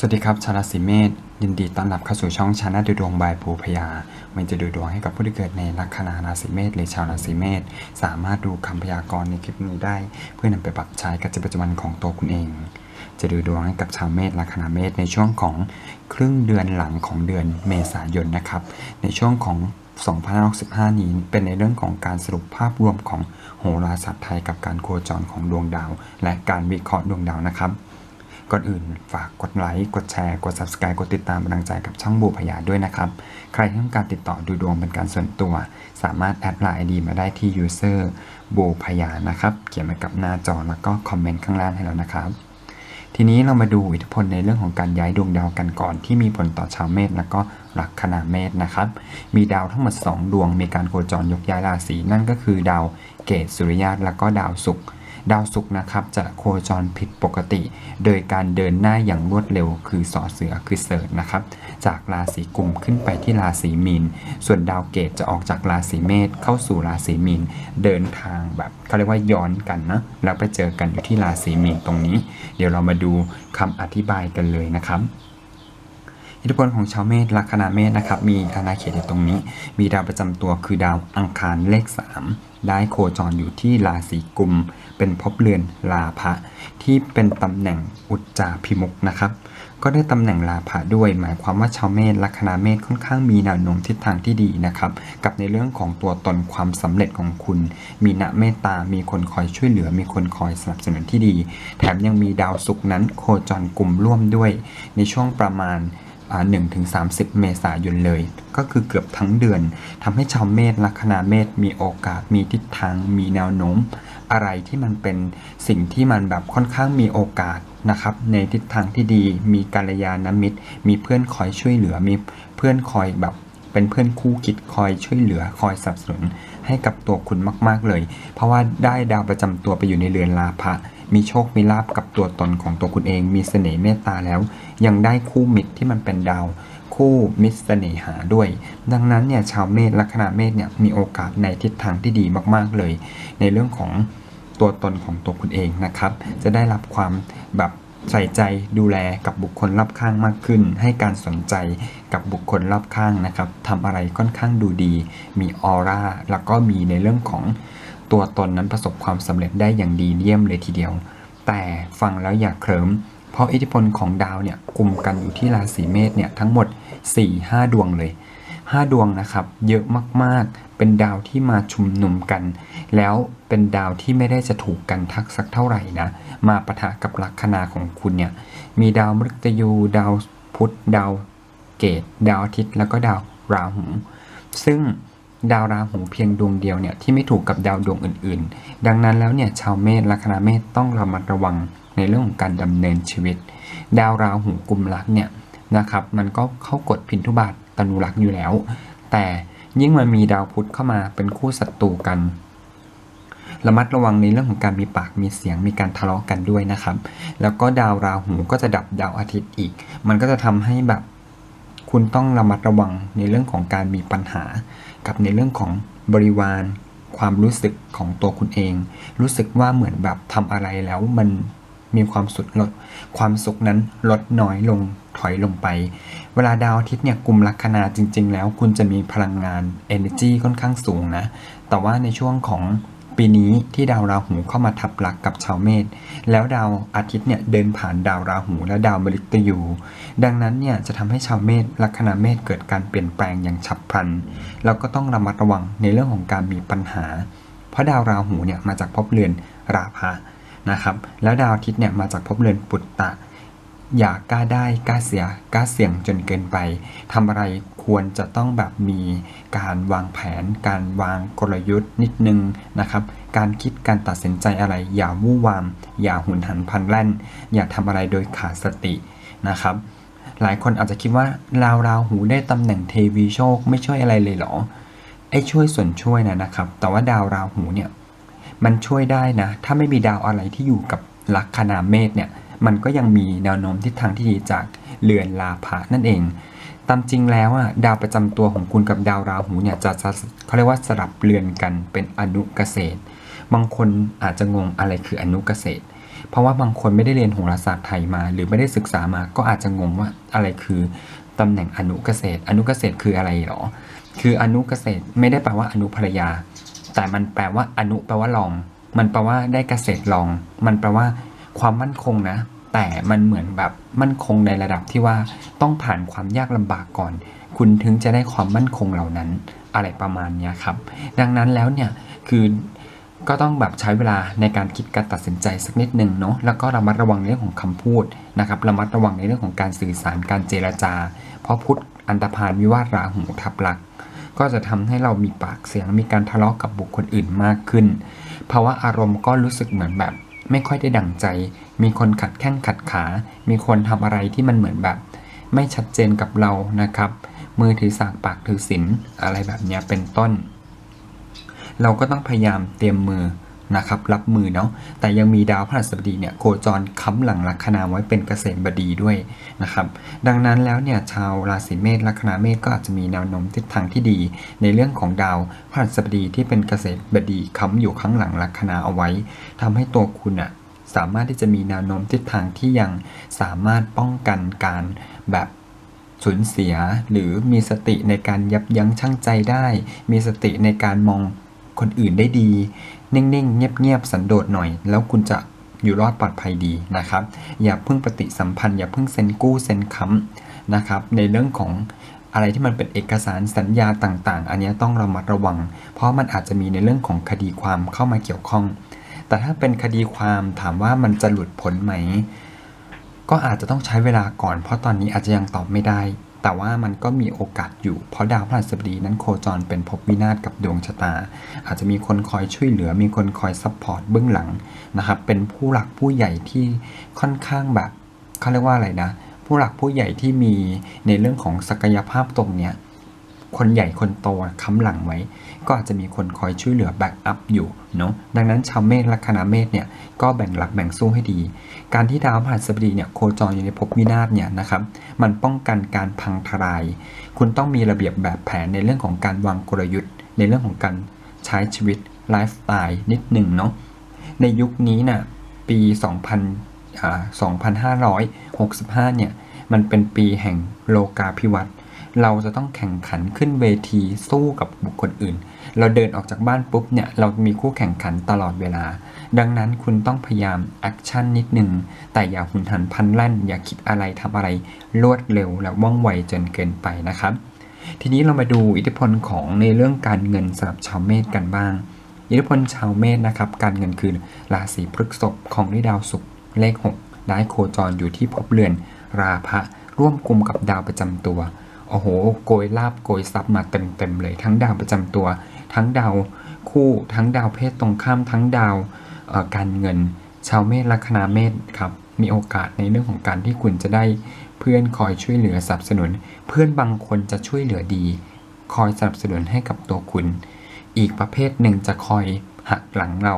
สวัสดีครับชาวราศีเมษยินดีต้อนรับเข้าสู่ช่องชาแนลดูดวงบายปูพยามันจะดูดวงให้กับผู้ที่เกิดในลัคนาราศีเมษหรือชาวราศีเมษสามารถดูคำพยากรณ์ในคลิปนี้ได้ เพื่อนำไปปรับใช้กับชีวิตประจำวันของตัวคุณเอง จะดูดวงให้กับชาวเมษลัคนาเมษในช่วงของครึ่งเดือนหลังของเดือนเมษายนนะครับ ในช่วงของ2565นี้เป็นในเรื่องของการสรุปภาพรวมของโหราศาสตร์ไทยกับการโคจรของดวงดาว และการวิเคราะห์ดวงดาวนะครับ ก่อนอื่นฝากกดไลค์ กดแชร์ กด subscribe กดติดตามกำลังใจกับช่องบูพยาด้วยนะครับ ใครที่ต้องการติดต่อดูดวงเป็นการส่วนตัว สามารถแอดไลน์ ID มาได้ที่ user บูพยานะครับ เขียนมากับหน้าจอแล้วก็คอมเมนต์ข้างล่างให้แล้วนะครับ ทีนี้เรามาดูอิทธิพลในเรื่องของการย้ายดวงดาวกันก่อน ที่มีผลต่อชาวเมษแล้วก็ลัคนาเมษนะครับ มีดาวทั้งหมด 2 ดวงมีการโคจรยกย้ายราศีนั่นก็คือดาวเกตสุริยะแล้วก็ดาวศุกร์ ดาวศุกร์นะครับจะโคจรผิดปกติ โดยการเดินหน้าอย่างรวดเร็วคือสอเสือคือเสิร์ชนะครับ จากราศีกุมขึ้นไปที่ราศีมีน ส่วนดาวเกตจะออกจากราศีเมษเข้าสู่ราศีมีน เดินทางแบบเขาเรียกว่าย้อนกันนะแล้วไปเจอกันอยู่ที่ราศีมีนตรงนี้ เดี๋ยวเรามาดูคำอธิบายกันเลยนะครับ อิทธิพลของชาวเมษลัคนาเมษนะครับ มีอาณาเขตอยู่ตรงนี้ มีดาวประจำตัวคือดาวอังคารเลข 3 ได้โคจรอยู่ที่ราศีกุม เป็นภพเรือนลาภะที่เป็นตำแหน่งอุจจาพิมุกนะครับ ก็ได้ตำแหน่งลาภะด้วย หมายความว่าชาวเมษลัคนาเมษค่อนข้างมีแนวโน้มทิศทางที่ดีนะครับ กับในเรื่องของตัวตนความสำเร็จของคุณ มีณเมตตา มีคนคอยช่วยเหลือ มีคนคอยสนับสนุนที่ดี แถมยังมีดาวศุกร์นั้นโคจรกลุ่มร่วมด้วย ในช่วงประมาณ หนึ่งถึงสาเมษายนเลย ก็คือเกือบทั้งเดือนทำให้ชาวเมษลัคนาเมษมีโอกาสมีทิศทาง มีแนวโน้ม อะไรที่มันเป็นสิ่งที่มันแบบค่อนข้างมีโอกาสนะครับ ในทิศทางที่ดี มีกัลยาณมิตร มีเพื่อนคอยช่วยเหลือมีเพื่อนคอยแบบเป็นเพื่อนคู่คิดคอยช่วยเหลือคอยสนับสนุนให้กับตัวคุณมาก ๆเลย เพราะว่าได้ดาวประจำตัวไปอยู่ในเรือนลาภะ มีโชคมีลาบกับตัวตนของตัวคุณเอง มีเสน่ห์เมตตาแล้ว ยังได้คู่มิตรที่มันเป็นดาว คู่มิตรเสน่หาด้วย ดังนั้นเนี่ยชาวเมษลัคนาเมษเนี่ยมีโอกาสในทิศทางที่ดีมาก ๆเลย ในเรื่องของตัวตนของตัวคุณเองนะครับ จะได้รับความแบบใส่ใจดูแลกับบุคคลรอบข้างมากขึ้น ให้การสนใจกับบุคคลรอบข้างนะครับทำอะไรค่อนข้างดูดี มีออร่าแล้วก็มีในเรื่องของ ตัวตนนั้นประสบความสำเร็จได้อย่างดีเยี่ยมเลยทีเดียว แต่ฟังแล้วอย่าเคลิ้มเพราะอิทธิพลของดาวเนี่ยกลุ่มกันอยู่ที่ราศีเมษเนี่ยทั้งหมด 4-5 ดวงเลย 5 ดวงนะครับ เยอะมากๆ เป็นดาวที่มาชุมนุมกัน แล้วเป็นดาวที่ไม่ได้จะถูกกันทักสักเท่าไหร่นะ มาปะทะกับลัคนาของคุณเนี่ย มีดาวมฤตยู ดาวพุธ ดาวเกต ดาวอาทิตย์ แล้วก็ดาวราหู ซึ่ง ดาวราหูเพียงดวงเดียวเนี่ยที่ไม่ถูกกับดาวดวงอื่น ๆ ดังนั้นแล้วเนี่ยชาวเมษลัคนาเมษต้องระมัดระวังในเรื่องของการดำเนินชีวิต ดาวราหูกุมรักเนี่ยนะครับมันก็เข้ากฎพินทุบาทตนุรักษ์อยู่แล้ว แต่ยิ่งมันมีดาวพุธเข้ามาเป็นคู่ศัตรูกันระมัดระวังในเรื่องของการมีปากมีเสียงมีการทะเลาะกันด้วยนะครับ แล้วก็ดาวราหูก็จะดับดาวอาทิตย์อีก มันก็จะทำให้แบบ คุณต้องระมัดระวังในเรื่องของการมีปัญหา กับในเรื่องของบริวารความรู้สึกของตัวคุณเอง รู้สึกว่าเหมือนแบบทำอะไรแล้วมันมีความสุขลด ความสุขนั้นลดน้อยลงถอยลงไป เวลาดาวอาทิตย์เนี่ยกลุ่มลัคนาจริง ๆ แล้ว คุณจะมีพลังงาน energy ค่อนข้างสูงนะ แต่ว่าในช่วงของ ปีนี้ที่ดาวราหูเข้ามาทับลักกับชาวเมษแล้วดาวอาทิตย์เนี่ยเดินผ่านดาวราหูและดาวมฤตยู ดังนั้นเนี่ยจะทำให้ชาวเมษลัคนาเมษเกิดการเปลี่ยนแปลงอย่างฉับพลันเราก็ต้องระมัดระวังในเรื่องของการมีปัญหา เพราะดาวราหูเนี่ยมาจากภพเรือนราภะนะครับแล้วดาวอาทิตย์เนี่ยมาจากภพเรือนปุตตะ อย่ากล้าได้กล้าเสียกล้าเสี่ยงจนเกินไปทำอะไรควรจะต้องแบบมีการวางแผน การวางกลยุทธ์นิดนึงนะครับ การคิดการตัดสินใจอะไร อย่าวู่วาม อย่าหุนหันพลันแล่น อย่าทำอะไรโดยขาดสตินะครับ หลายคนอาจจะคิดว่าราวราหูได้ตำแหน่งเทวีโชคไม่ช่วยอะไรเลยเหรอไอ้ช่วยส่วนช่วยนะนะครับ แต่ว่าดาวราหูเนี่ยมันช่วยได้นะ ถ้าไม่มีดาวอะไรที่อยู่กับลัคนาเมษเนี่ย มันก็ยังมีแนวโน้มทิศทางที่ดีจากเรือนลาภะนั่นเอง ตามจริงแล้วอะดาวประจำตัวของคุณกับดาวราหูเนี่ยจะจะเขาเรียกว่าสลับเรือนกันเป็นอนุเกษตร บางคนอาจจะงงอะไรคืออนุเกษตร เพราะว่าบางคนไม่ได้เรียนโหราศาสตร์ไทยมา หรือไม่ได้ศึกษามาก็อาจจะงงว่าอะไรคือตำแหน่งอนุเกษตร อนุเกษตรคืออะไรหรอ คืออนุเกษตรไม่ได้แปลว่าอนุภรยา แต่มันแปลว่าอนุแปลว่ารอง มันแปลว่าได้เกษตรรอง มันแปลว่า ความมั่นคงนะ แต่มันเหมือนแบบมั่นคงในระดับที่ว่าต้องผ่านความยากลำบากก่อน คุณถึงจะได้ความมั่นคงเหล่านั้นอะไรประมาณนี้ครับ ดังนั้นแล้วเนี่ยคือก็ต้องแบบใช้เวลาในการคิดการตัดสินใจสักนิดหนึ่งเนาะแล้วก็ระมัดระวังในเรื่องของคำพูดนะครับระมัดระวังในเรื่องของการสื่อสารการเจรจา เพราะพุทธอันตพานวิวาทราหูทับลัก ก็จะทำให้เรามีปากเสียงมีการทะเลาะกับบุคคลอื่นมากขึ้นภาวะอารมณ์ก็รู้สึกเหมือนแบบ ไม่ค่อยได้ดั่งใจ มีคนขัดแข้งขัดขา มีคนทำอะไรที่มันเหมือนแบบ ไม่ชัดเจนกับเรานะครับ มือถือสากปากถือศีลอะไรแบบเนี้ยเป็นต้น เราก็ต้องพยายามเตรียมมือ นะครับรับมือเนาะแต่ยังมีดาวพฤหัสบดีเนี่ยโคจรค้ำหลังลัคนาไว้เป็นเกษมบดีด้วยนะครับดังนั้นแล้วเนี่ยชาวราศีเมษลัคนาเมษก็อาจจะมีแนวโน้มทิศทางที่ดี ในเรื่องของดาวพฤหัสบดีที่เป็นเกษตรบดีค้ำอยู่ข้างหลังลัคนาเอาไว้ทำให้ตัวคุณอะสามารถที่จะมีแนวโน้มทิศทางที่ยังสามารถป้องกันการแบบสูญเสียหรือมีสติในการยับยั้งชั่งใจได้ มีสติในการมองคนอื่นได้ดี นิ่งๆ เงียบๆ สันโดษหน่อย แล้วคุณจะอยู่รอดปลอดภัยดีนะครับ อย่าเพิ่งปฏิสัมพันธ์อย่าเพิ่งเซ็นกู้เซ็นค้ำนะครับ ในเรื่องของอะไรที่มันเป็นเอกสารสัญญาต่างๆ อันนี้ต้องระมัดระวัง เพราะมันอาจจะมีในเรื่องของคดีความเข้ามาเกี่ยวข้อง แต่ถ้าเป็นคดีความถามว่ามันจะหลุดพ้นไหม ก็อาจจะต้องใช้เวลาก่อน เพราะตอนนี้อาจจะยังตอบไม่ได้ แต่ว่ามันก็มีโอกาสอยู่ เพราะดาวพฤหัสบดีนั้นโคจรเป็นภพวินาศกับดวงชะตา อาจจะมีคนคอยช่วยเหลือ มีคนคอยซัพพอร์ตเบื้องหลังนะครับ เป็นผู้หลักผู้ใหญ่ที่ค่อนข้างแบบเขาเรียกว่าอะไรนะ ผู้หลักผู้ใหญ่ที่มีในเรื่องของศักยภาพตรงเนี้ย คนใหญ่คนโตค้ำหลังไว้ ก็อาจจะมีคนคอยช่วยเหลือแบ็กอัพอยู่เนาะดังนั้นชาวเมษลัคนาเมษเนี่ยก็แบ่งหลักแบ่งสู้ให้ดี การที่ดาวพฤหัสบดีเนี่ยโคจรอยู่ในภพวินาศเนี่ยนะครับมันป้องกันการพังทลาย คุณต้องมีระเบียบแบบแผนในเรื่องของการวางกลยุทธ์ ในเรื่องของการใช้ชีวิตไลฟ์สไตล์นิดหนึ่งเนาะในยุคนี้น่ะปี 2000อ่า2565 เนี่ย มันเป็นปีแห่งโลกาภิวัตน์ เราจะต้องแข่งขันขึ้นเวทีสู้กับบุคคลอื่น เราเดินออกจากบ้านปุ๊บเนี่ยเรามีคู่แข่งขันตลอดเวลา ดังนั้นคุณต้องพยายามแอคชั่นนิดนึง แต่อย่าหุนหันพลันแล่น อย่าคิดอะไรทำอะไรรวดเร็วและว่องไวจนเกินไปนะครับ ทีนี้เรามาดูอิทธิพลของในเรื่องการเงินสำหรับชาวเมษกันบ้าง อิทธิพลชาวเมษนะครับ การเงินคือราศีพฤษภของด้วยดาวศุกร์เลข 6 ได้โคจรอยู่ที่ภพเรือนราพะร่วมกลุ่มกับดาวประจำตัว โอ้โห โกยลาบโกยทรัพย์มาเต็มๆเลย ทั้งดาวประจำตัว ทั้งดาวคู่ทั้งดาวเพศตรงข้ามทั้งดาวการเงิน ชาวเมษลัคนาเมษครับมีโอกาสในเรื่องของการที่คุณจะได้เพื่อนคอยช่วยเหลือสนับสนุน เพื่อนบางคนจะช่วยเหลือดี คอยสนับสนุนให้กับตัวคุณ อีกประเภทหนึ่งจะคอยหักหลังเรา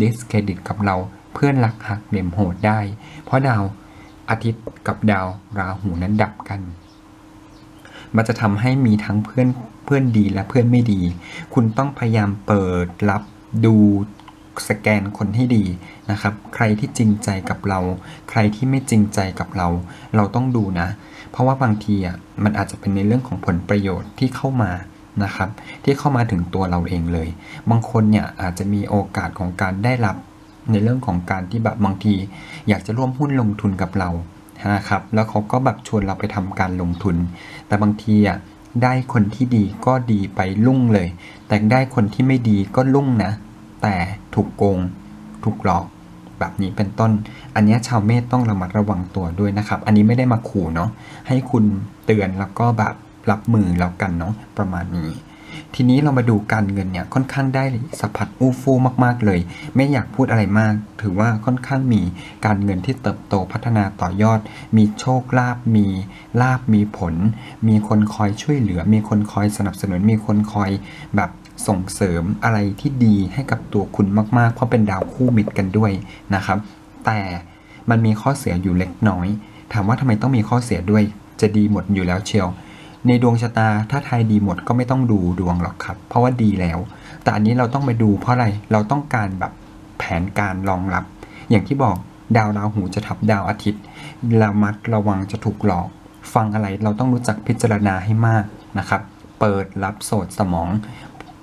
ดิสเครดิตกับเราเพื่อนรักหักเหลี่ยมโหดได้ เพราะดาวอาทิตย์กับดาวราหูนั้นดับกัน มันจะทำให้มีทั้งเพื่อนเพื่อนดีและเพื่อนไม่ดี คุณต้องพยายามเปิดรับดูสแกนคนให้ดีนะครับ ใครที่จริงใจกับเรา ใครที่ไม่จริงใจกับเรา เราต้องดูนะ เพราะว่าบางทีอะมันอาจจะเป็นในเรื่องของผลประโยชน์ที่เข้ามานะครับ ที่เข้ามาถึงตัวเราเองเลย บางคนเนี่ยอาจจะมีโอกาสของการได้รับในเรื่องของการที่แบบบางที อยากจะร่วมหุ้นลงทุนกับเรา นะครับ แล้วเขาก็แบบชวนเราไปทำการลงทุน แต่บางทีอะได้คนที่ดีก็ดีไปลุ่งเลย แต่ได้คนที่ไม่ดีก็ลุ่งนะ แต่ถูกโกง ถูกหลอก แบบนี้เป็นต้น อันนี้ชาวเมษต้องระมัดระวังตัวด้วยนะครับ อันนี้ไม่ได้มาขู่เนาะ ให้คุณเตือนแล้วก็แบบรับมือแล้วกันเนาะประมาณนี้ ทีนี้เรามาดูการเงินเนี่ยค่อนข้างได้สัมผัสอู้ฟู่มาก ๆ เลย ไม่อยากพูดอะไรมาก ถือว่าค่อนข้างมีการเงินที่เติบโตพัฒนาต่อยอด มีโชคลาภมีลาบมีผล มีคนคอยช่วยเหลือ มีคนคอยสนับสนุน มีคนคอยแบบส่งเสริมอะไรที่ดีให้กับตัวคุณมาก ๆ เพราะเป็นดาวคู่มิตรกันด้วยนะครับ แต่มันมีข้อเสียอยู่เล็กน้อย ถามว่าทำไมต้องมีข้อเสียด้วย จะดีหมดอยู่แล้วเชียว ในดวงชะตาถ้าทายดีหมดก็ไม่ต้องดูดวงหรอกครับ เพราะว่าดีแล้ว แต่อันนี้เราต้องไปดูเพราะอะไรเราต้องการแบบแผนการรองรับ อย่างที่บอกดาวราหูจะทับดาวอาทิตย์ระมัดระวังจะถูกหลอก ฟังอะไรเราต้องรู้จักพิจารณาให้มากนะครับ เปิดรับโสดสมอง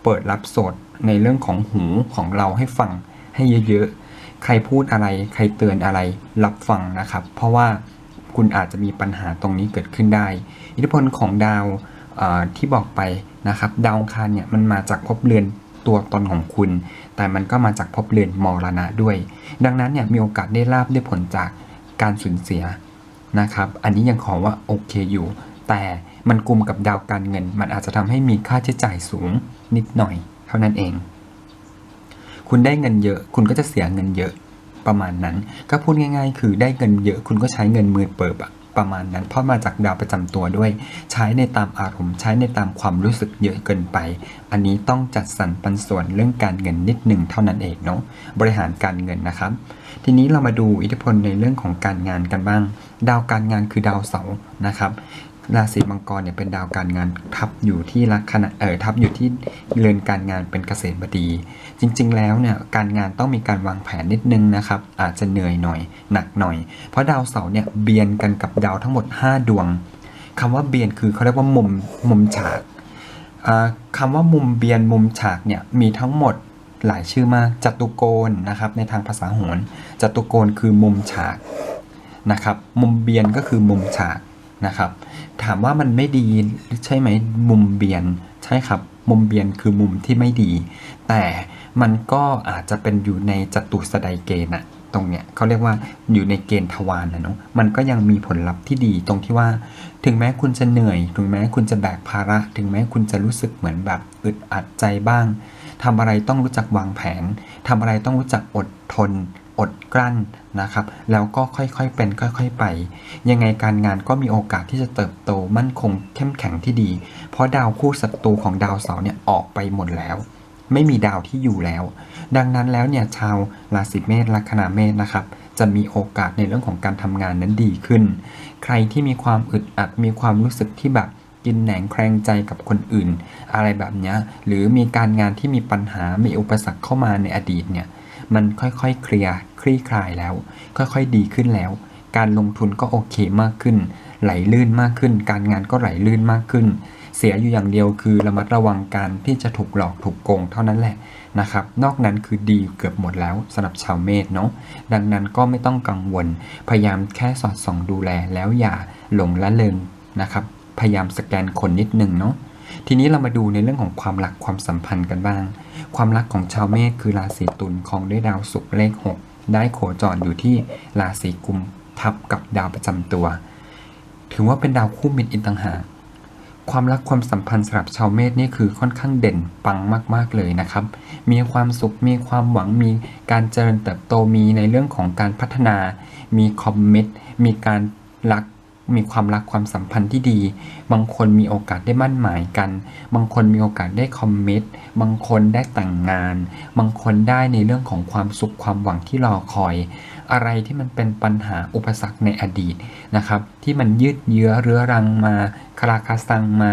เปิดรับโสดในเรื่องของหูของเราให้ฟังให้เยอะๆ ใครพูดอะไร ใครเตือนอะไร รับฟังนะครับ เพราะว่า คุณอาจจะมีปัญหาตรงนี้เกิดขึ้นได้ อิทธิพลของดาวที่บอกไปนะครับดาวคารเนี่ยมันมาจากภพเรือนตัวตนของคุณ แต่มันก็มาจากภพเรือนมรณะด้วย ดังนั้นเนี่ยมีโอกาสได้ลาบได้ผลจากการสูญเสียนะครับ อันนี้ยังขอว่าโอเคอยู่ แต่มันกลุ่มกับดาวการเงิน มันอาจจะทำให้มีค่าใช้จ่ายสูงนิดหน่อย เท่านั้นเอง คุณได้เงินเยอะ คุณก็จะเสียเงินเยอะ ประมาณนั้น ก็พูดง่าย ๆ คือได้เงินเยอะคุณก็ใช้เงินมือเปิบอะประมาณนั้น เพราะมาจากดาวประจำตัวด้วย ใช้ในตามอารมณ์ใช้ในตามความรู้สึกเยอะเกินไป อันนี้ต้องจัดสรรปันส่วนเรื่องการเงินนิดหนึ่งเท่านั้นเองเนาะบริหารการเงินนะครับ ทีนี้เรามาดูอิทธิพลในเรื่องของการงานกันบ้าง ดาวการงานคือดาวเสาร์นะครับ ราศีมังกรเนี่ยเป็นดาวการงานทับอยู่ที่ลัคนาเออทับอยู่ที่เรือนการงานเป็นเกษตรบดี จริง ๆ แล้วเนี่ยการงานต้องมีการวางแผนนิดนึงนะครับอาจจะเหนื่อยหน่อยหนักหน่อย เพราะดาวเสาร์เนี่ยเบียนกันกับดาวทั้งหมด 5 ดวงคำว่าเบียนคือเขาเรียกว่ามุมมุมฉากอ่าคำว่ามุมเบียนมุมฉากเนี่ยมีทั้งหมดหลายชื่อมากจัตุโกณนะครับในทางภาษาโหรจัตุโกณคือมุมฉากนะครับมุมเบียนก็คือมุมฉากนะครับ ถามว่ามันไม่ดีใช่ไหมมุมเบียนใช่ครับ มุมเบียนคือมุมที่ไม่ดี แต่มันก็อาจจะเป็นอยู่ในจัตุสไดเกณฑ์อะตรงเนี้ยเขาเรียกว่าอยู่ในเกณฑ์ทวารนะเนาะมันก็ยังมีผลลัพธ์ที่ดีตรงที่ว่า ถึงแม้คุณจะเหนื่อย ถึงแม้คุณจะแบกภาระ ถึงแม้คุณจะรู้สึกเหมือนแบบอึดอัดใจบ้างทำอะไรต้องรู้จักวางแผนทำอะไรต้องรู้จักอดทน อดกลั้นนะครับ แล้วก็ค่อยๆเป็นค่อยๆไป ยังไงการงานก็มีโอกาสที่จะเติบโตมั่นคงเข้มแข็งที่ดี เพราะดาวคู่ศัตรูของดาวเสาร์เนี่ยออกไปหมดแล้ว ไม่มีดาวที่อยู่แล้ว ดังนั้นแล้วเนี่ยชาวราศีเมษลัคนาเมษนะครับจะมีโอกาสในเรื่องของการทำงานนั้นดีขึ้น ใครที่มีความอึดอัดมีความรู้สึกที่แบบกินแหนงแครงใจกับคนอื่น อะไรแบบนี้หรือมีการงานที่มีปัญหามีอุปสรรคเข้ามาในอดีตเนี่ย มันค่อยๆเคลียร์คลี่คลายแล้ว ค่อยๆดีขึ้นแล้ว การลงทุนก็โอเคมากขึ้น ไหลลื่นมากขึ้น การงานก็ไหลลื่นมากขึ้น เสียอยู่อย่างเดียวคือระมัดระวังการที่จะถูกหลอกถูกโกงเท่านั้นแหละนะครับ นอกนั้นคือดีเกือบหมดแล้วสำหรับชาวเมษเนาะดังนั้นก็ไม่ต้องกังวล พยายามแค่สอดส่องดูแลแล้วอย่าหลงละเลงนะครับพยายามสแกนคนนิดนึงเนาะ ทีนี้เรามาดูในเรื่องของความรักความสัมพันธ์กันบ้าง ความรักของชาวเมษคือราศีตุลของด้วยดาวศุกร์เลข 6 ได้โคจรอยู่ที่ราศีกุมทับกับดาวประจำตัว ถือว่าเป็นดาวคู่มิตรอีกต่างหากความรักความสัมพันธ์สำหรับชาวเมษนี่คือค่อนข้างเด่นปังมาก ๆเลยนะครับ มีความสุขมีความหวังมีการเจริญเติบโตมีในเรื่องของการพัฒนา มีคอมมิตมีการรัก มีความรักความสัมพันธ์ที่ดี บางคนมีโอกาสได้มั่นหมายกัน บางคนมีโอกาสได้คอมมิตบางคนได้แต่งงาน บางคนได้ในเรื่องของความสุขความหวังที่รอคอย อะไรที่มันเป็นปัญหาอุปสรรคในอดีตนะครับ ที่มันยืดเยื้อเรื้อรังมาคลาคาซังมา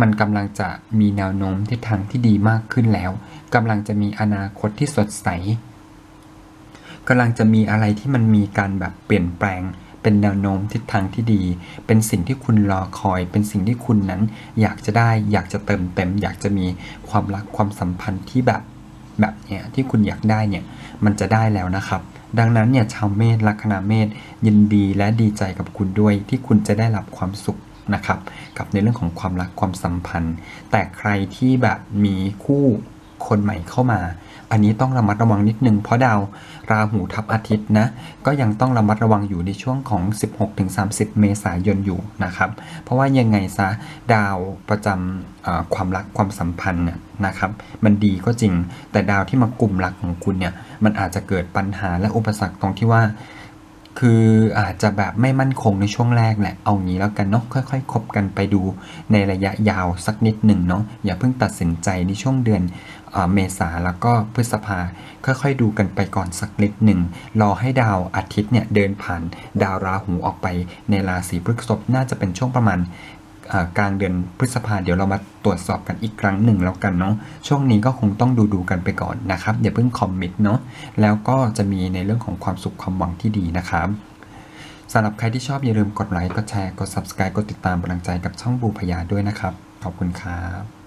มันกำลังจะมีแนวโน้มทิศทางที่ดีมากขึ้นแล้วกำลังจะมีอนาคตที่สดใสกำลังจะมีอะไรที่มันมีการแบบเปลี่ยนแปลง เป็นแนวโน้มทิศทางที่ดี เป็นสิ่งที่คุณรอคอย เป็นสิ่งที่คุณนั้น อยากจะได้ อยากจะเติมเต็ม อยากจะมีความรักความสัมพันธ์ที่แบบแบบเนี้ยที่คุณอยากได้เนี่ยมันจะได้แล้วนะครับ ดังนั้นเนี่ยชาวเมษลัคนาเมษยินดีและดีใจกับคุณด้วยที่คุณจะได้รับความสุขนะครับกับในเรื่องของความรักความสัมพันธ์ แต่ใครที่แบบมีคู่คนใหม่เข้ามา อันนี้ต้องระมัดระวังนิดนึงเพราะดาวราหูทับอาทิตย์นะ ก็ยังต้องระมัดระวังอยู่ในช่วงของ 16-30 เมษายนอยู่นะครับ เพราะว่ายังไงซะดาวประจำความรักความสัมพันธ์นะครับ มันดีก็จริง แต่ดาวที่มากลุ่มรักของคุณเนี่ย มันอาจจะเกิดปัญหาและอุปสรรคตรงที่ว่าคืออาจจะแบบไม่มั่นคงในช่วงแรกแหละ เอางี้แล้วกันเนาะค่อยๆคบกันไปดูในระยะยาวสักนิดหนึ่งเนาะอย่าเพิ่งตัดสินใจในช่วงเดือน เมษาแล้วก็พฤษภาค่อยๆ ดูกันไปก่อนสักนิดหนึ่ง รอให้ดาวอาทิตย์เนี่ยเดินผ่านดาวราหูออกไปในราศีพฤษภน่าจะเป็นช่วงประมาณกลางเดือนพฤษภาเดี๋ยวเรามาตรวจสอบกันอีกครั้งหนึ่งแล้วกันเนาะช่วงนี้ก็คงต้องดูดูๆกันไปก่อนนะครับอย่าเพิ่งคอมมิตเนาะแล้วก็จะมีในเรื่องของความสุขความหวังที่ดีนะครับสำหรับใครที่ชอบอย่าลืมกดไลค์กดแชร์กด subscribe กดติดตามกำลังใจกับช่องบูพยาด้วยนะครับ ขอบคุณครับ